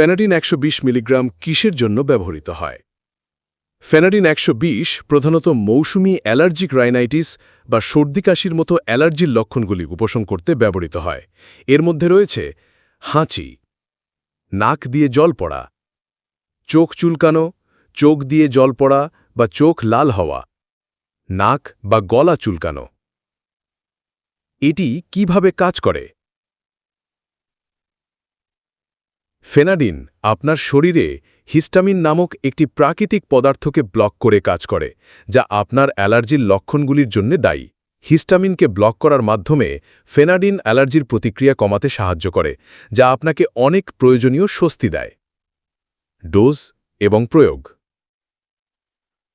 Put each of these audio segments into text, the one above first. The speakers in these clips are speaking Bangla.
ফেনাডিন একশো মিলিগ্রাম কিসের জন্য ব্যবহৃত হয়? ফেনাডিন একশো বিশ প্রধানত মৌসুমি অ্যালার্জিক রাইনাইটিস বা সর্দি কাশির মতো অ্যালার্জির লক্ষণগুলি উপশম করতে ব্যবহৃত হয়। এর মধ্যে রয়েছে হাঁচি, নাক দিয়ে জল পড়া, চোখ চুলকানো, চোখ দিয়ে জল পড়া বা চোখ লাল হওয়া, নাক বা গলা চুলকানো। এটি কীভাবে কাজ করে? ফেনাডিন আপনার শরীরে হিস্টামিন নামক একটি প্রাকৃতিক পদার্থকে ব্লক করে কাজ করে, যা আপনার অ্যালার্জির লক্ষণগুলির জন্য দায়ী। হিস্টামিনকে ব্লক করার মাধ্যমে ফেনাডিন অ্যালার্জির প্রতিক্রিয়া কমাতে সাহায্য করে, যা আপনাকে অনেক প্রয়োজনীয় স্বস্তি দেয়। ডোজ এবং প্রয়োগ।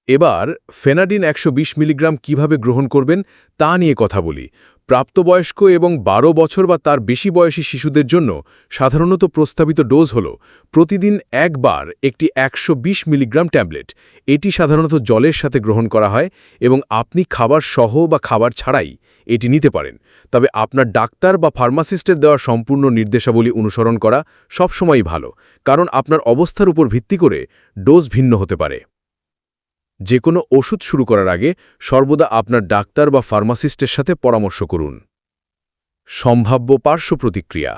এবার ফেনাডিন একশো বিশ মিলিগ্রাম কীভাবে গ্রহণ করবেন তা নিয়ে কথা বলি। প্রাপ্তবয়স্ক এবং ১২ বছর বা তার বেশি বয়সী শিশুদের জন্য সাধারণত প্রস্তাবিত ডোজ হল প্রতিদিন একবার একটি একশো বিশ মিলিগ্রাম ট্যাবলেট। এটি সাধারণত জলের সাথে গ্রহণ করা হয় এবং আপনি খাবার সহ বা খাবার ছাড়াই এটি নিতে পারেন। তবে আপনার ডাক্তার বা ফার্মাসিস্টের দেওয়া সম্পূর্ণ নির্দেশাবলী অনুসরণ করা সবসময়ই ভালো, কারণ আপনার অবস্থার উপর ভিত্তি করে ডোজ ভিন্ন হতে পারে। যে কোনো ওষুধ শুরু করার আগে সর্বদা আপনার ডাক্তার বা ফার্মাসিস্টের সাথে পরামর্শ করুন। সম্ভাব্য পার্শ্ব প্রতিক্রিয়া।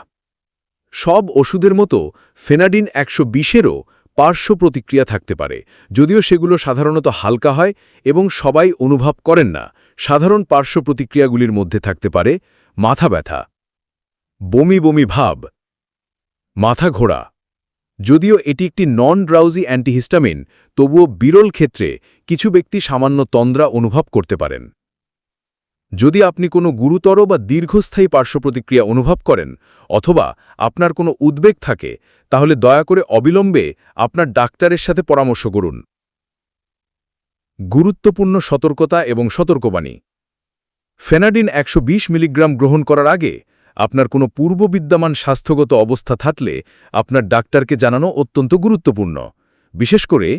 সব ওষুধের মতো ফেনাডিন একশো বিশেরও পার্শ্ব প্রতিক্রিয়া থাকতে পারে, যদিও সেগুলো সাধারণত হালকা হয় এবং সবাই অনুভব করেন না, সাধারণ পার্শ্ব প্রতিক্রিয়াগুলির মধ্যে থাকতে পারে মাথা ব্যথা, বমি বমি ভাব, মাথা ঘোরা। যদিও এটি একটি নন ড্রাউজি অ্যান্টিহিস্টামিন তবুও বিরল ক্ষেত্রে কিছু ব্যক্তি সামান্য তন্দ্রা অনুভব করতে পারেন। যদি আপনি কোনো গুরুতর বা দীর্ঘস্থায়ী পার্শ্বপ্রতিক্রিয়া অনুভব করেন, অথবা আপনার কোনো উদ্বেগ থাকে, তাহলে দয়া করে অবিলম্বে আপনার ডাক্তারের সাথে পরামর্শ করুন। গুরুত্বপূর্ণ সতর্কতা এবং সতর্কবাণী। ফেনাডিন একশো বিশ মিলিগ্রাম গ্রহণ করার আগে আপনার কোনো পূর্ববিদ্যমান স্বাস্থ্যগত অবস্থা থাকলে আপনার ডাক্তারকে জানানো অত্যন্ত গুরুত্বপূর্ণ। বিশেষ করে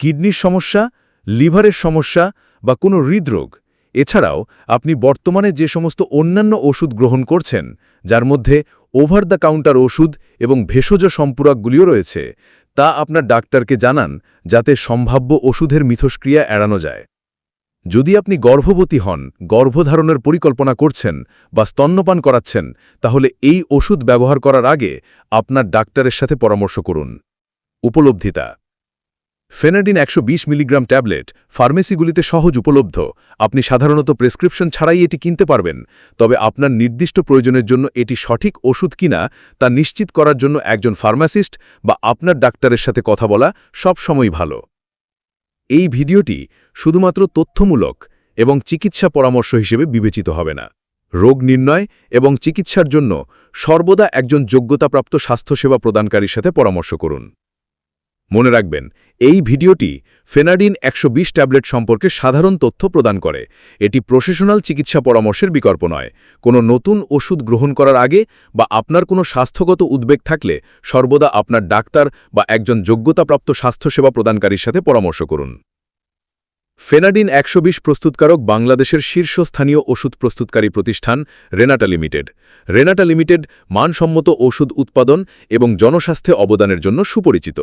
কিডনির সমস্যা, লিভারের সমস্যা বা কোনো হৃদরোগ। এছাড়াও আপনি বর্তমানে যে সমস্ত অন্যান্য ওষুধ গ্রহণ করছেন, যার মধ্যে ওভার দ্য কাউন্টার ওষুধ এবং ভেষজ সম্পূরকগুলিও রয়েছে, তা আপনার ডাক্তারকে জানান যাতে সম্ভাব্য ওষুধের মিথস্ক্রিয়া এড়ানো যায়। যদি আপনি গর্ভবতী হন, গর্ভধারণের পরিকল্পনা করছেন বা স্তন্যপান করাচ্ছেন, তাহলে এই ওষুধ ব্যবহার করার আগে আপনার ডাক্তারের সাথে পরামর্শ করুন। উপলব্ধিতা। ফেনাডিন একশো বিশ মিলিগ্রাম ট্যাবলেট ফার্মেসিগুলিতে সহজ উপলব্ধ। আপনি সাধারণত প্রেসক্রিপশন ছাড়াই এটি কিনতে পারবেন, তবে আপনার নির্দিষ্ট প্রয়োজনের জন্য এটি সঠিক ওষুধ কিনা তা নিশ্চিত করার জন্য একজন ফার্মাসিস্ট বা আপনার ডাক্তারের সাথে কথা বলা সবসময় ভালো। এই ভিডিওটি শুধুমাত্র তথ্যমূলক এবং চিকিৎসা পরামর্শ হিসেবে বিবেচিত হবে না। রোগ নির্ণয় এবং চিকিৎসার জন্য সর্বদা একজন যোগ্যতাপ্রাপ্ত স্বাস্থ্যসেবা প্রদানকারীর সাথে পরামর্শ করুন। মনে রাখবেন, এই ভিডিওটি ফেনাডিন একশো বিশ ট্যাবলেট সম্পর্কে সাধারণ তথ্য প্রদান করে। এটি প্রফেশনাল চিকিৎসা পরামর্শের বিকল্প নয়। কোনো নতুন ওষুধ গ্রহণ করার আগে বা আপনার কোনো স্বাস্থ্যগত উদ্বেগ থাকলে সর্বদা আপনার ডাক্তার বা একজন যোগ্যতাপ্রাপ্ত স্বাস্থ্যসেবা প্রদানকারীর সাথে পরামর্শ করুন। ফেনাডিন একশো বিশ প্রস্তুতকারক বাংলাদেশের শীর্ষস্থানীয় ওষুধ প্রস্তুতকারী প্রতিষ্ঠান রেনাটা লিমিটেড। রেনাটা লিমিটেড মানসম্মত ওষুধ উৎপাদন এবং জনস্বাস্থ্যে অবদানের জন্য সুপরিচিত।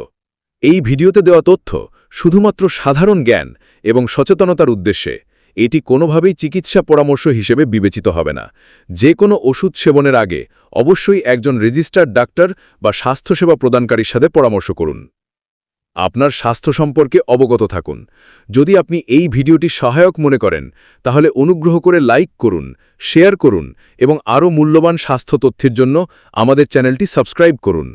এই ভিডিওতে দেওয়া তথ্য শুধুমাত্র সাধারণ জ্ঞান এবং সচেতনতার উদ্দেশ্যে। এটি কোনোভাবেই চিকিৎসা পরামর্শ হিসেবে বিবেচিত হবে না। যে কোনো ওষুধ সেবনের আগে অবশ্যই একজন রেজিস্টার্ড ডাক্তার বা স্বাস্থ্যসেবা প্রদানকারীর সাথে পরামর্শ করুন। আপনার স্বাস্থ্য সম্পর্কে অবগত থাকুন। যদি আপনি এই ভিডিওটি সহায়ক মনে করেন, তাহলে অনুগ্রহ করে লাইক করুন, শেয়ার করুন এবং আরও মূল্যবান স্বাস্থ্য তথ্যের জন্য আমাদের চ্যানেলটি সাবস্ক্রাইব করুন।